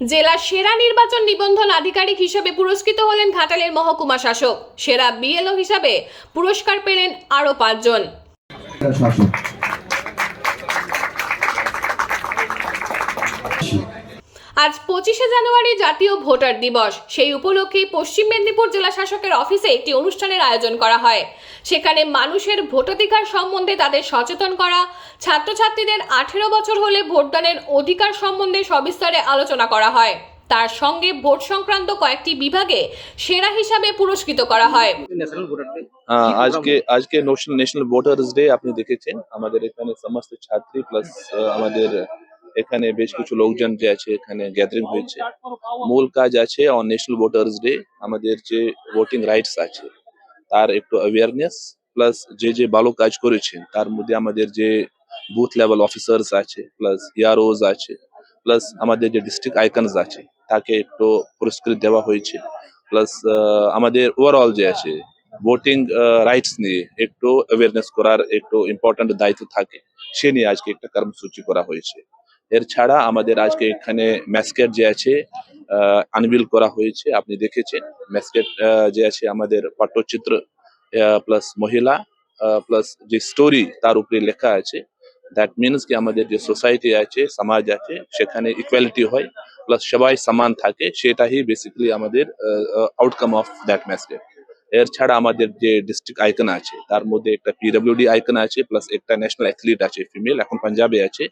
জেলার সেরা নির্বাচন নিবন্ধন আধিকারিক হিসেবে পুরস্কৃত হলেন ঘাটালের মহকুমা শাসক। সেরা বিএলও হিসাবে পুরস্কার পেলেন আরও পাঁচজন। শাসক। আজ পঁচিশে জানুয়ারি জাতীয় ভোটার দিবস। সেই উপলক্ষে পশ্চিম মেদিনীপুর জেলা শাসকের অফিসে একটি অনুষ্ঠানের আয়োজন করা হয়। সেখানে মানুষের ভোটাধিকার সম্বন্ধে তাদের সচেতন করা ছাত্রছাত্রীদের আঠেরো বছর হলে ভোটদানের অধিকার সম্বন্ধে সবিস্তারে আলোচনা করা হয়। তার সঙ্গে ভোট সংক্রান্ত কয়েকটি বিভাগে সেরা হিসাবে পুরস্কৃত করা হয়। আজকে আজকে ন্যাশনাল ভোটার্স ডে আপনি দেখেছেন। আমাদের এখানে সমস্ত ছাত্রী প্লাস আমাদের এখানে বেশ কিছু লোকজন যে আছে এখানে গ্যাদারিং হয়েছে। মূল কাজ আছে অন ন্যাশনাল ভোটার্স ডে আমাদের যে ভোটিং রাইটস আছে, তার একটু অ্যাওয়ারনেস প্লাস যে যে ভালো কাজ করেছেন, তার মধ্যে আমাদের যে বুথ লেভেল অফিসার্স আছে প্লাস ইয়ারওস আছে প্লাস আমাদের যে ডিস্ট্রিক্ট আইকনস আছে, তাকে একটু পুরস্কৃত দেওয়া হয়েছে প্লাস আমাদের ওভারঅল যে আছে ভোটিং রাইটস নিয়ে একটু অ্যাওয়ারনেস করার একটু ইম্পর্ট্যান্ট দায়িত্ব থাকে, সে নিয়ে আজকে একটা কর্মসূচি করা হয়েছে। এর ছাড়া আমাদের আজকে এখানে ম্যাসকেট যে আছে আনবিল করা হয়েছে, আপনি দেখেছেন। ম্যাসকেট যে আছে আমাদের পট্টচিত্র প্লাস মহিলা প্লাস যে স্টোরি তার উপরে লেখা আছে। দ্যাট মিনস কি আমাদের যে সোসাইটি আছে, সমাজ আছে, সেখানে ইকুয়ালিটি হয় প্লাস সবাই সমান থাকে, সেটাই বেসিক্যালি আমাদের আউটকাম অফ দ্যাট ম্যাসকেট। এর ছাড়া আমাদের যে ডিস্ট্রিক্ট আইকন আছে, তার মধ্যে একটা পিডব্লিউডি আইকন আছে প্লাস একটা ন্যাশনাল অ্যাথলিট আছে ফিমেল এখন পাঞ্জাবে আছে।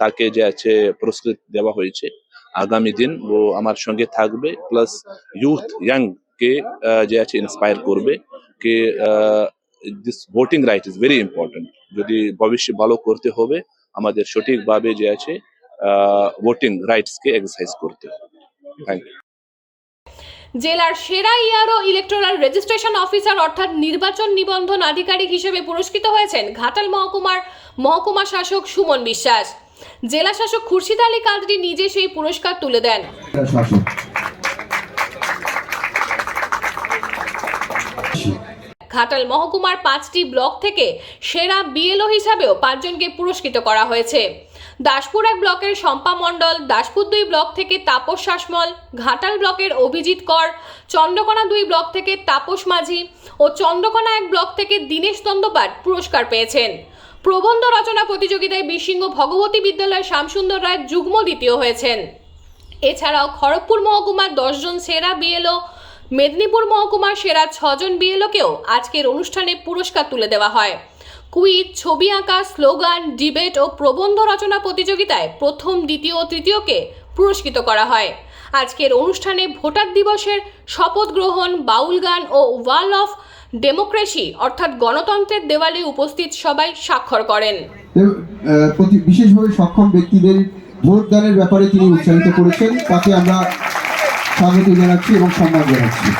তাকে যে আছে পুরস্কৃত দেওয়া হয়েছে। আগামী দিন ও আমার সঙ্গে থাকবে প্লাস ইউথ ইয়াং কে যে আছে ইন্সপায়ার করবে, কে this voting right is very important যদি ভবিষ্যৎ ভালো করতে হবে, আমাদের সঠিকভাবে যে আছে ভোটিং রাইটস কে এক্সারসাইজ করতে হবে। থ্যাংক ইউ জেলার সেরা ইয়ারও ইলেকট্রাল রেজিস্ট্রেশন অফিসার অর্থাৎ নির্বাচন নিবন্ধন আধিকারিক হিসেবে পুরস্কৃত হয়েছেন ঘাটাল মহকুমার মহকুমা শাসক সুমন বিশ্বাস। জেলা শাসক খুরশিদ আলী কাদরি নিজে সেই পুরস্কার তুলে দেন। ঘাটাল মহকুমার পাঁচটি ব্লক থেকে সেরা বিএলও হিসাবেও পাঁচজনকে পুরস্কৃত করা হয়েছে। দাসপুর এক ব্লকের শম্পা মণ্ডল, দাসপুর দুই ব্লক থেকে তাপস শাসমল, ঘাটাল ব্লকের অভিজিৎ কর, চন্দ্রকোনা দুই ব্লক থেকে তাপস মাঝি ও চন্দ্রকোনা এক ব্লক থেকে দীনেশ দন্দপাট পুরস্কার পেয়েছেন। প্রবন্ধ রচনা প্রতিযোগিতায় বীরসিংহ ভগবতী বিদ্যালয়ের শ্যামসুন্দর রায় যুগ্ম দ্বিতীয় হয়েছেন। এছাড়াও খড়গপুর মহকুমার দশজন সেরা বিএলও মেদিনীপুর মহকুমার সেরা ছজন বিএলওকেও আজকের অনুষ্ঠানে পুরস্কার তুলে দেওয়া হয়। কুইজ, ছবি আঁকা, স্লোগান, ডিবেট ও প্রবন্ধ রচনা প্রতিযোগিতায় প্রথম, দ্বিতীয় ও তৃতীয়কে পুরস্কৃত করা হয়। আজকের অনুষ্ঠানে ভোটার দিবসের শপথ গ্রহণ বাউল গান ও ওয়াল অফ ডেমোক্রেসি অর্থাৎ গণতন্ত্রের দেওয়ালে উপস্থিত সবাই স্বাক্ষর করেন। প্রতি- বিশেষভাবে সক্ষম ব্যক্তিদের ভোটদানের ব্যাপারে তিনি উৎসাহিত করেছেন। তাকে আমরা স্বাগত জানাচ্ছি এবং সম্মান জানাচ্ছি।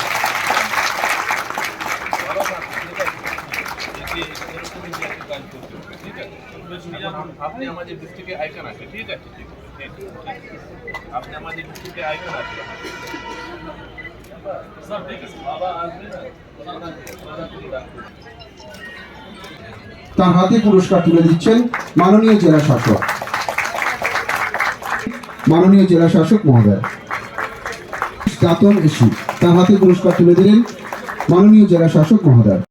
আপনি আমাদের ডিস্ট্রিক্টে আইকন আছে ঠিক আছে, ঠিক আছে। আপনি আমাদের স্যার বাবা তার হাতে পুরস্কার তুলে দিচ্ছেন মাননীয় জেলা শাসক। মাননীয় জেলা শাসক মহোদয়। দাতন তার হাতে পুরস্কার তুলে দিলেন মাননীয় জেলা শাসক মহোদয়।